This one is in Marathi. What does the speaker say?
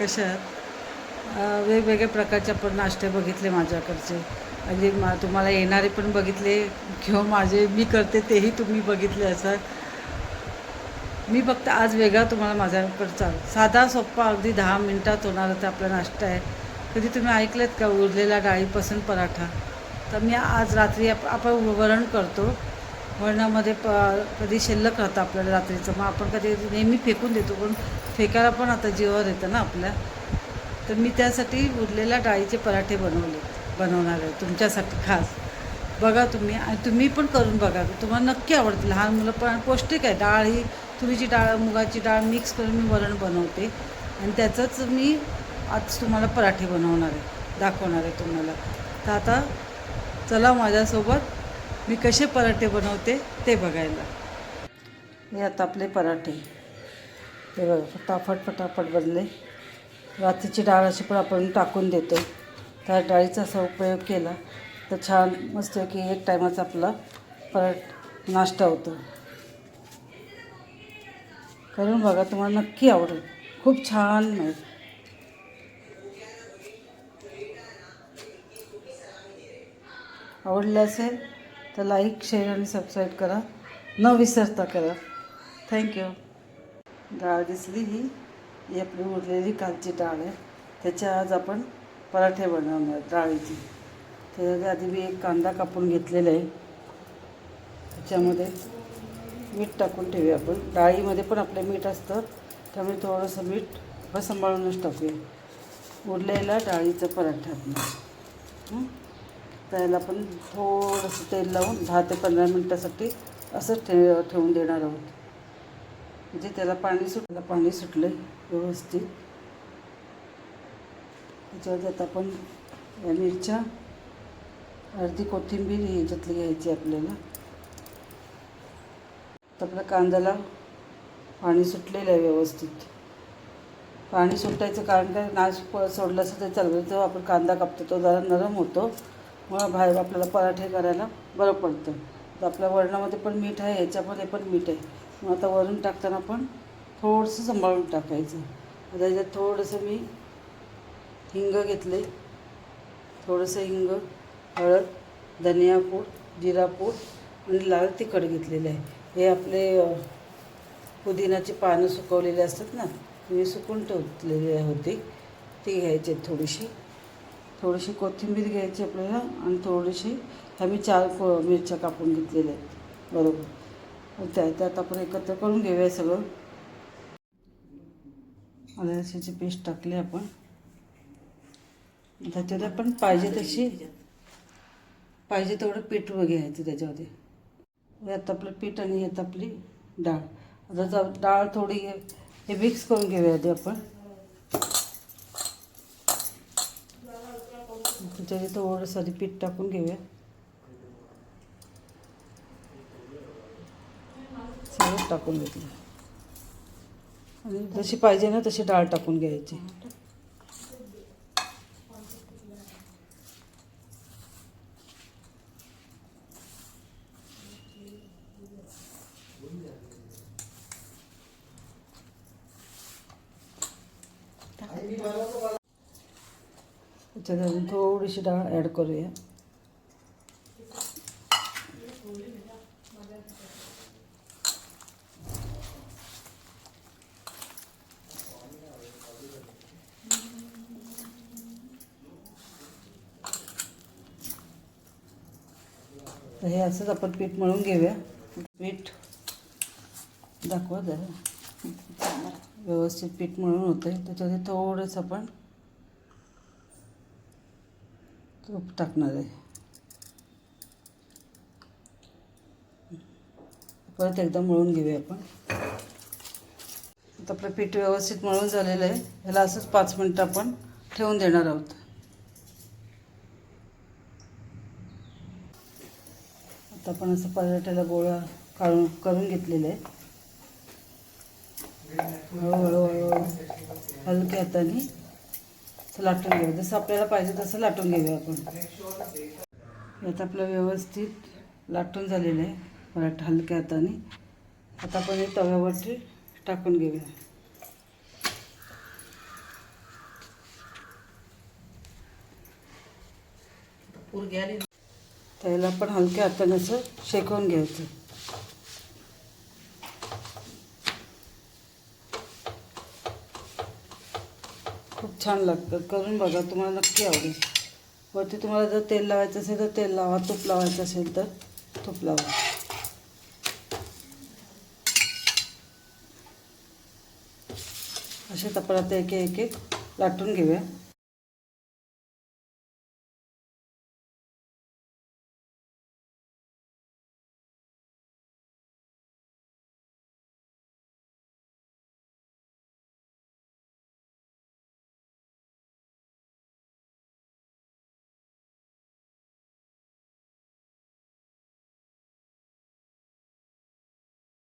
कशा वेगवेगळ्या प्रकारचे आपण नाश्ते बघितले माझ्याकडचे. म्हणजे मा तुम्हाला येणारे पण बघितले किंवा माझे मी करते तेही तुम्ही बघितले असं. मी फक्त आज वेगळा तुम्हाला माझ्याकडचा साधा सोप्पा अगदी दहा मिनटात होणारा तर आपला नाश्ता आहे. कधी तुम्ही ऐकलेत का उरलेला डाळीपासून पराठा? तर मी आज रात्री आप आपण वरण करतो. वरणामध्ये प कधी शिल्लक राहतं आपल्याला रात्रीचं. मग आपण कधी नेहमी फेकून देतो पण फेकायला पण आता जीवावर येतं ना आपल्या. तर मी त्यासाठी उरलेल्या डाळीचे पराठे बनवले बनवणार आहे तुमच्यासाठी खास. बघा तुम्ही आणि तुम्ही पण करून बघा. तुम्हाला नक्की आवडते लहान मुलं पण पौष्टिक आहे. डाळ ही तुरीची डाळ मुगाची डाळ मिक्स करून मी वरण बनवते. आणि त्याचंच मी आज तुम्हाला पराठे बनवणार आहे दाखवणार आहे तुम्हाला. तर आता चला माझ्यासोबत मी कसे पराठे बनवते ते बघायला. हे आता आपले पराठे. हे बघा फटाफट फटाफट बनले रात्रीची डाळ अशी पण आपण टाकून देतो त्या डाळीचा असा उपयोग केला तर छान मस्त की एक टायमाचा आपला परत नाश्ता होतो. करून बघा तुम्हाला नक्की आवडेल. खूप छान मिळेल आवडलं असेल तर लाईक शेअर आणि सबस्क्राईब करा. न विसरता करा. थँक्यू डाळ दिसली ही ही आपली उरलेली कालची डाळ आहे त्याच्या आज आपण पराठे बनवणार डाळीची. त्याच्या आधी मी एक कांदा कापून घेतलेला आहे. त्याच्यामध्ये मीठ टाकून ठेवूया आपण. डाळीमध्ये पण आपलं मीठ असतं त्यामुळे थोडंसं मीठ आपण सांभाळूनच टाकूया. उरलेला डाळीचं पराठा त्याला आपण थोडंसं तेल लावून दहा ते पंधरा मिनटासाठी असंच ठे ठेवून देणार आहोत. म्हणजे त्याला पाणी सुटलं पाणी सुटलं व्यवस्थित. त्याच्यावर आता आपण या मिरच्या अर्धी कोथिंबीर ह्याच्यातली घ्यायची आपल्याला. तर आपल्या कांद्याला पाणी सुटलेलं आहे व्यवस्थित. पाणी सुटायचं कारण काय? नाश सोडलं असं ते चाललं तेव्हा आपण कांदा कापतो तो जरा नरम होतो. मग बाहेर आपल्याला पराठे करायला बरं पडतं. तर आपल्या वरणामध्ये पण मीठ आहे ह्याच्यामध्ये पण मीठ आहे. मग आता वरून टाकताना पण थोडंसं सांभाळून टाकायचं. आता त्याच्यात थोडंसं मी हिंग घेतले थोडंसं हिंग हळद धनिया पूड जिरा पूड आणि लाल तिखट घेतलेलं आहे. हे आपले अ, पुदिनाची पानं सुकवलेली असतात ना मी सुकून ठेवलेली होती. ती घ्यायची आहेत थोडीशी. थोडीशी कोथिंबीर घ्यायची आपल्याला आणि थोडीशी ह्या मी चार मिरच्या कापून घेतलेल्या आहेत. बरोबर. होत्या त्या त्यात आपण एकत्र करून घेऊया सगळं. आल्या लसूणची पेस्ट टाकली आपण. त्याच्यात आपण पाहिजे तशी पाहिजे तेवढं पीठ घ्यायचं त्याच्यामध्ये. यात आपलं पीठ आणि यात आपली डाळ. आता डाळ थोडी हे मिक्स करून घेऊया आधी आपण. त्याच्यामध्ये थोडंसं आधी पीठ टाकून घेऊया. टाकून घेतलं आणि जशी पाहिजे ना तशी डाळ टाकून घ्यायची. त्याच्यात अजून थोडीशी डाळ ॲड करूया. तर हे असंच आपण पीठ मळून घेऊया. पीठ दाखवा जरा. व्यवस्थित पीठ मळून होतं आहे त्याच्यामध्ये थोडंसं आपण तूप टाकणार आहे. परत एकदा मळून घेऊया आपण. आता आपलं पीठ व्यवस्थित मळून झालेलं आहे. ह्याला असंच पाच मिनटं आपण ठेवून देणार आहोत. आता आपण असं पराठ्याला गोळा काढून करून घेतलेलं आहे. हळूहळू हळूहळू हलक्या हाताने लाटून घेऊ. जसं आपल्याला पाहिजे तसं लाटून घेऊया आपण. यात आपलं व्यवस्थित लाटून झालेलं आहे पराठा हलक्या हाताने. आता आपण हे तव्यावरती टाकून घेऊया. पूर घ्यायला त्याला पण हलक्या हाताने असं शेकवून घ्यायचं. खूप छान लागतं. करून बघा तुम्हाला नक्की आवडेल. वरती तुम्हाला जर तेल लावायचं असेल तर तेल लावा. तूप लावायचं असेल तर तूप लावा. असे आपण आता एक एक एक लाटून घेऊया.